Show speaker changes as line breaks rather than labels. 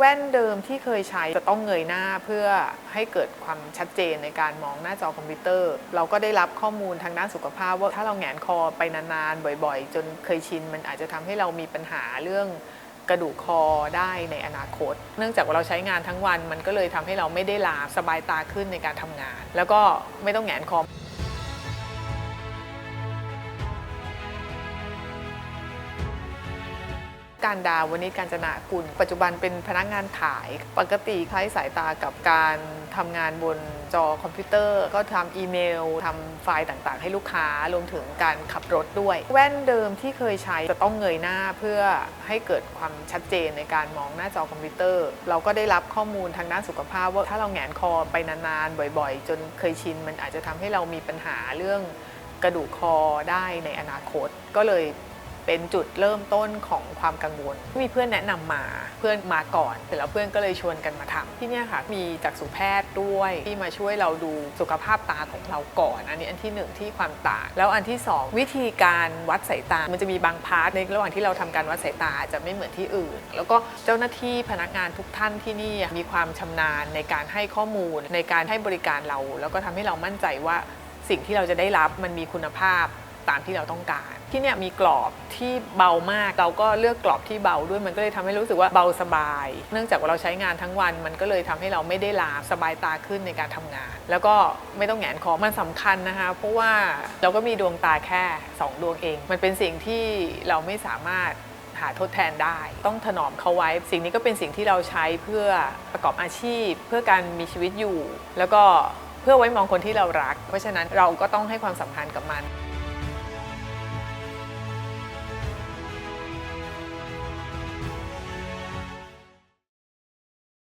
แว่นเดิมที่เคยใช้จะต้องเงยหน้าเพื่อให้เกิดความชัดเจนในการมองหน้าจอคอมพิวเตอร์ เราก็ได้รับข้อมูลทางด้านสุขภาพว่าถ้าเราแหงนคอไปนานๆ บ่อยๆ จนเคยชิน มันอาจจะทำให้เรามีปัญหาเรื่องกระดูกคอได้ในอนาคต เนื่องจากว่าเราใช้งานทั้งวัน มันก็เลยทำให้เราไม่ได้ลาสบายตาขึ้นในการทำงาน แล้วก็ไม่ต้องแหงนคอ การดาวนิชการจนากุล ปัจจุบันเป็นพนักงานขาย ปกติใช้สายตากับการทำงานบนจอคอมพิวเตอร์ ก็ทำอีเมลทำไฟล์ต่างๆ ให้ลูกค้ารวมถึงการขับรถด้วย แว่นเดิมที่เคยใช้จะต้องเงยหน้าเพื่อให้เกิดความชัดเจนในการมองหน้าจอคอมพิวเตอร์ เราก็ได้รับข้อมูลทางด้านสุขภาพว่าถ้าเราแงนคอไปนานๆ บ่อยๆ จนเคยชิน มันอาจจะทำให้เรามีปัญหาเรื่องกระดูกคอได้ในอนาคต ก็เลย เป็นจุดเริ่มต้นของความกังวล มีเพื่อนแนะนำมาเพื่อนมาก่อนเสร็จแล้วเพื่อนก็เลยชวนกันมาทำที่นี่ค่ะมีจักษุแพทย์ด้วยที่มาช่วยเราดูสุขภาพตาของเราก่อน อันนี้อันที่หนึ่งที่ความต่างแล้วอันที่สองวิธีการวัดสายตา มันจะมีบางพาร์ทในระหว่างที่เราทำการวัดสายตาจะไม่เหมือนที่อื่น แล้วก็เจ้าหน้าที่พนักงานทุกท่านที่นี่มีความชำนาญในการให้ข้อมูลในการให้บริการเรา แล้วก็ทำให้เรามั่นใจว่าสิ่งที่เราจะได้รับมันมีคุณภาพ ตามที่เราต้องการ ที่เนี่ยมีกรอบที่เบามาก เราก็เลือกกรอบที่เบาด้วยมันก็เลยทำให้รู้สึกว่าเบาสบาย เนื่องจากว่าเราใช้งานทั้งวัน มันก็เลยทำให้เราไม่ได้ลาสบายตาขึ้นในการทำงาน แล้วก็ไม่ต้องแหงนคอมันสำคัญนะคะ เพราะว่าเราก็มีดวงตาแค่ 2 ดวงเอง มันเป็นสิ่งที่เราไม่สามารถหาทดแทนได้ ต้องถนอมเขาไว้ สิ่งนี้ก็เป็นสิ่งที่เราใช้เพื่อประกอบอาชีพ เพื่อการมีชีวิตอยู่ แล้วก็เพื่อไว้มองคนที่เรารัก เพราะฉะนั้นเราก็ต้องให้ความสำคัญกับมัน